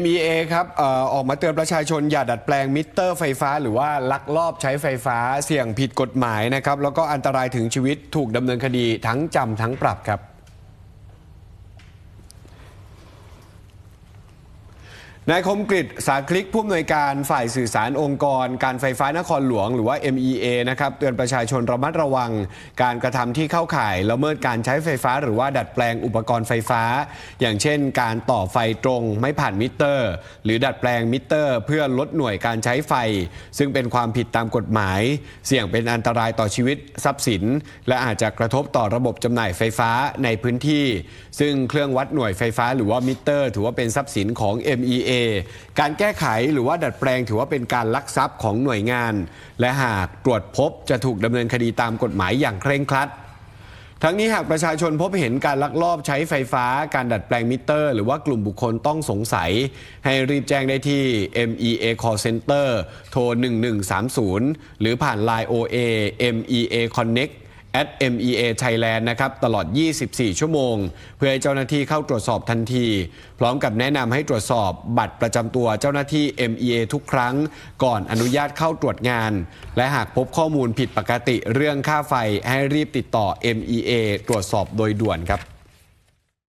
MEA ครับเออออกมาเตือนประชาชนอย่าดัดแปลงมิเตอร์ไฟฟ้า หรือว่าลักลอบใช้ไฟฟ้าเสี่ยงผิดกฎหมายนะครับ แล้วก็อันตรายถึงชีวิตถูกดำเนินคดีทั้งจำทั้งปรับครับ นายคมกริตสาคลิกผู้อำนวยการฝ่ายสื่อสารองค์กร การไฟฟ้านครหลวง หรือว่า MEA นะครับเตือนประชาชนระมัดระวัง การกระทำที่เข้าข่ายละเมิดการใช้ไฟฟ้า หรือว่าดัดแปลงอุปกรณ์ไฟฟ้า อย่างเช่น การต่อไฟตรงไม่ผ่านมิเตอร์ หรือดัดแปลงมิเตอร์ เพื่อลดหน่วยการใช้ไฟ ซึ่งเป็นความผิดตามกฎหมาย เสี่ยงเป็นอันตรายต่อชีวิตทรัพย์สิน และอาจจะกระทบต่อระบบจำหน่ายไฟฟ้าในพื้นที่ ซึ่งเครื่องวัดหน่วยไฟฟ้า หรือว่ามิเตอร์ ถือว่าเป็นทรัพย์สินของ MEA การแก้ไขหรือว่าดัดแปลงถือว่าเป็นการลักทรัพย์ของหน่วยงาน และหากตรวจพบจะถูกดำเนินคดีตามกฎหมายอย่างเคร่งครัด ทั้งนี้หากประชาชนพบเห็นการลักลอบใช้ไฟฟ้า การดัดแปลงมิเตอร์ หรือว่ากลุ่มบุคคลต้องสงสัย ให้รีบแจ้งได้ที่ MEA Call Center โทร 1130 หรือผ่าน Line OA MEA Connect at MEA Thailand นะครับตลอด 24 ชั่วโมง เพื่อให้เจ้าหน้าที่เข้าตรวจสอบทันที พร้อมกับแนะนำให้ตรวจสอบบัตรประจำตัวเจ้าหน้าที่ MEA ทุกครั้ง ก่อนอนุญาตเข้าตรวจงาน และหากพบข้อมูลผิดปกติเรื่องค่าไฟให้รีบติดต่อ MEA ตรวจสอบโดยด่วนครับ